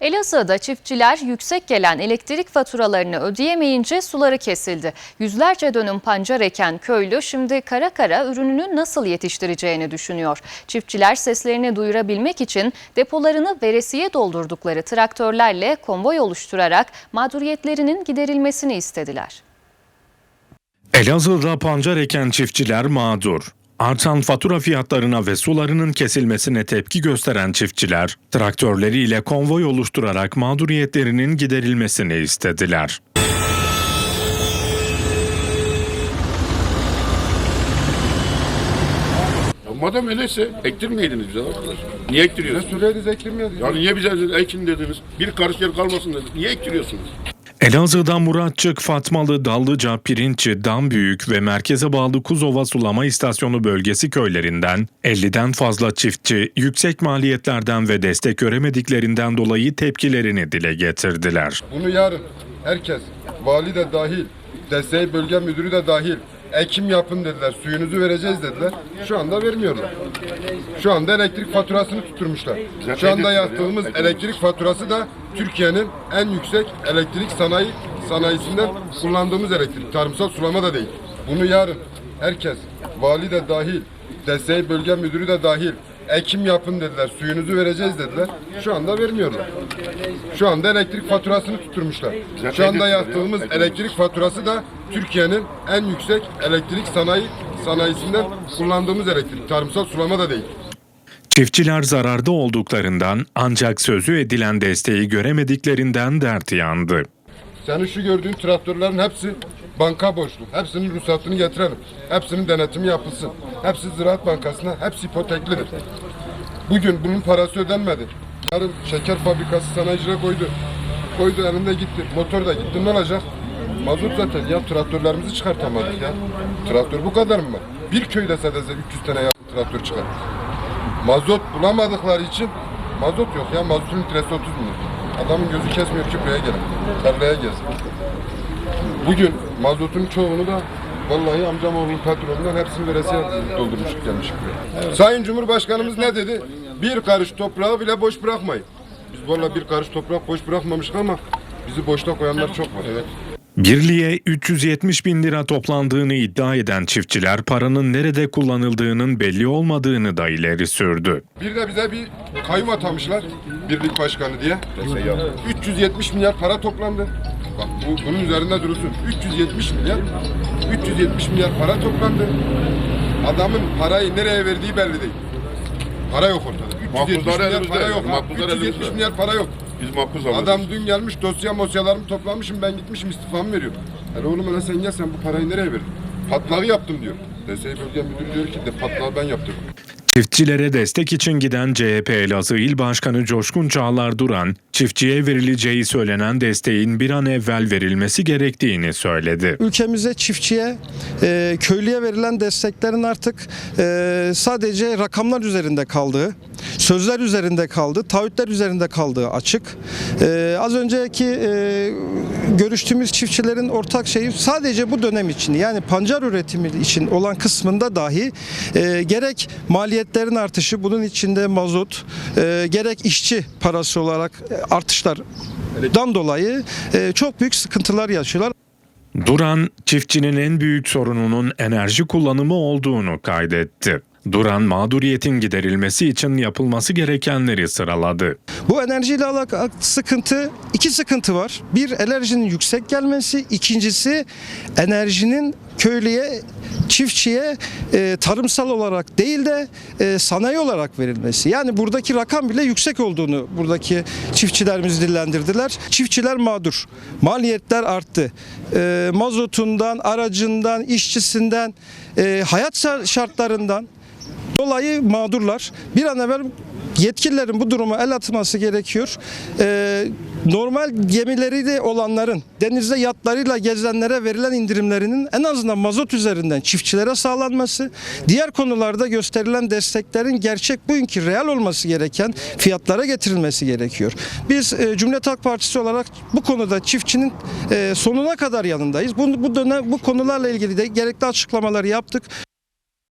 Elazığ'da çiftçiler yüksek gelen elektrik faturalarını ödeyemeyince suları kesildi. Yüzlerce dönüm pancar eken köylü şimdi kara kara ürününü nasıl yetiştireceğini düşünüyor. Çiftçiler seslerini duyurabilmek için depolarını veresiye doldurdukları traktörlerle konvoy oluşturarak mağduriyetlerinin giderilmesini istediler. Elazığ'da pancar eken çiftçiler mağdur. Artan fatura fiyatlarına ve sularının kesilmesine tepki gösteren çiftçiler, traktörleriyle konvoy oluşturarak mağduriyetlerinin giderilmesini istediler. Ya madem öyleyse ektirmeydiniz bize arkadaş. Niye ektiriyorsunuz? Söyleriz ektirmiyoruz. Yani niye bize ekin dediniz? Bir karış yer kalmasın dediniz. Niye ektiriyorsunuz? Elazığ'da Muratçık, Fatmalı, Dallıca, Pirinççi, Dambüyük ve merkeze bağlı Kuzova Sulama İstasyonu bölgesi köylerinden 50'den fazla çiftçi yüksek maliyetlerden ve destek göremediklerinden dolayı tepkilerini dile getirdiler. Bunu yarın herkes, vali de dahil, desteği bölge müdürü de dahil, ekim yapın dediler, suyunuzu vereceğiz dediler. Şu anda vermiyorlar. Şu anda elektrik faturasını tutturmuşlar. Şu anda yaptığımız elektrik faturası da Türkiye'nin en yüksek elektrik sanayi sanayisinden kullandığımız elektrik. Tarımsal sulama da değil. Bunu yarın herkes, vali de dahil, desteği bölge müdürü de dahil, ekim yapın dediler, suyunuzu vereceğiz dediler. Şu anda vermiyorlar. Şu anda elektrik faturasını tutturmuşlar. Şu anda yaptığımız elektrik faturası da Türkiye'nin en yüksek elektrik sanayi sanayisinden kullandığımız elektrik. Tarımsal sulama da değil. Çiftçiler zararda olduklarından ancak sözü edilen desteği göremediklerinden dert yandı. Senin şu gördüğün traktörlerin hepsi banka borçlu. Hepsinin ruhsatını getirelim. Hepsinin denetimi yapılsın. Hepsi Ziraat Bankası'na, hepsi ipoteklidir. Bugün bunun parası ödenmedi. Yarın şeker fabrikası sanayicine koydu. Koydu elinde gitti. Motor da gitti. Ne olacak? Mazot zaten ya traktörlerimizi çıkartamadık ya. Traktör bu kadar mı? Bir köyde sadece 300 tane ya traktör çıkar. Mazot bulamadıkları için mazot yok ya. Mazotun litresi 30 milyon. Adamın gözü kesmiyor ki buraya gelin. Tarlaya gelsin. Bugün mazotun çoğunu da vallahi amcam oğlunun patronundan hepsini veresiye doldurmuş gelmiş buraya. Sayın Cumhurbaşkanımız ne dedi? Bir karış toprağı bile boş bırakmayın. Biz vallahi bir karış toprak boş bırakmamıştık ama bizi boşta koyanlar çok var. Evet. Birliğe 370 bin lira toplandığını iddia eden çiftçiler paranın nerede kullanıldığının belli olmadığını da ileri sürdü. Bir de bize bir kayyum atamışlar. Birlik başkanı diye. 370 milyar para toplandı. Bak bu, bunun üzerinde durursun. 370 milyar. 370 milyar para toplandı. Adamın parayı nereye verdiği belli değil. Para yok ortada. 370 Makbuzlar milyar elimizde. para yok. Makbuzlar 370 elimizde. milyar para yok. Biz makbuz alıyoruz. Adam dün gelmiş dosya mosyalarımı toplamışım ben gitmişim istifamı veriyorum. Yani oğlum hele sen gel sen bu parayı nereye verdin? Patlağı yaptım diyor. DSİ bölge müdürü diyor ki de patlağı ben yaptım. Çiftçilere destek için giden CHP Elazığ İl Başkanı Coşkun Çağlar Duran, çiftçiye verileceği söylenen desteğin bir an evvel verilmesi gerektiğini söyledi. ülkemize çiftçiye, e, köylüye verilen desteklerin artık e, sadece rakamlar üzerinde kaldığı, sözler üzerinde kaldığı, taahhütler üzerinde kaldığı açık. E, az önceki e, görüştüğümüz çiftçilerin ortak şeyi sadece bu dönem için yani pancar üretimi için olan kısmında dahi e, gerek maliyetlerin artışı bunun içinde mazot, e, gerek işçi parası olarak e, artışlardan dolayı e, çok büyük sıkıntılar yaşıyorlar. Duran, çiftçinin en büyük sorununun enerji kullanımı olduğunu kaydetti. Duran, mağduriyetin giderilmesi için yapılması gerekenleri sıraladı. Bu enerjiyle alakalı sıkıntı, iki sıkıntı var. Bir enerjinin yüksek gelmesi, ikincisi enerjinin köylüye, çiftçiye e, tarımsal olarak değil de e, sanayi olarak verilmesi. Yani buradaki rakam bile yüksek olduğunu buradaki çiftçilerimiz dillendirdiler. Çiftçiler mağdur. Maliyetler arttı. E, mazotundan, aracından, işçisinden, e, hayat şartlarından dolayı mağdurlar. Bir an evvel yetkililerin bu duruma el atması gerekiyor. Ee, normal gemileriyle olanların denizde yatlarıyla gezenlere verilen indirimlerinin en azından mazot üzerinden çiftçilere sağlanması, diğer konularda gösterilen desteklerin gerçek bugünkü real olması gereken fiyatlara getirilmesi gerekiyor. Biz e, Cumhuriyet Halk Partisi olarak bu konuda çiftçinin e, sonuna kadar yanındayız. Bu, bu dönem bu konularla ilgili de gerekli açıklamaları yaptık.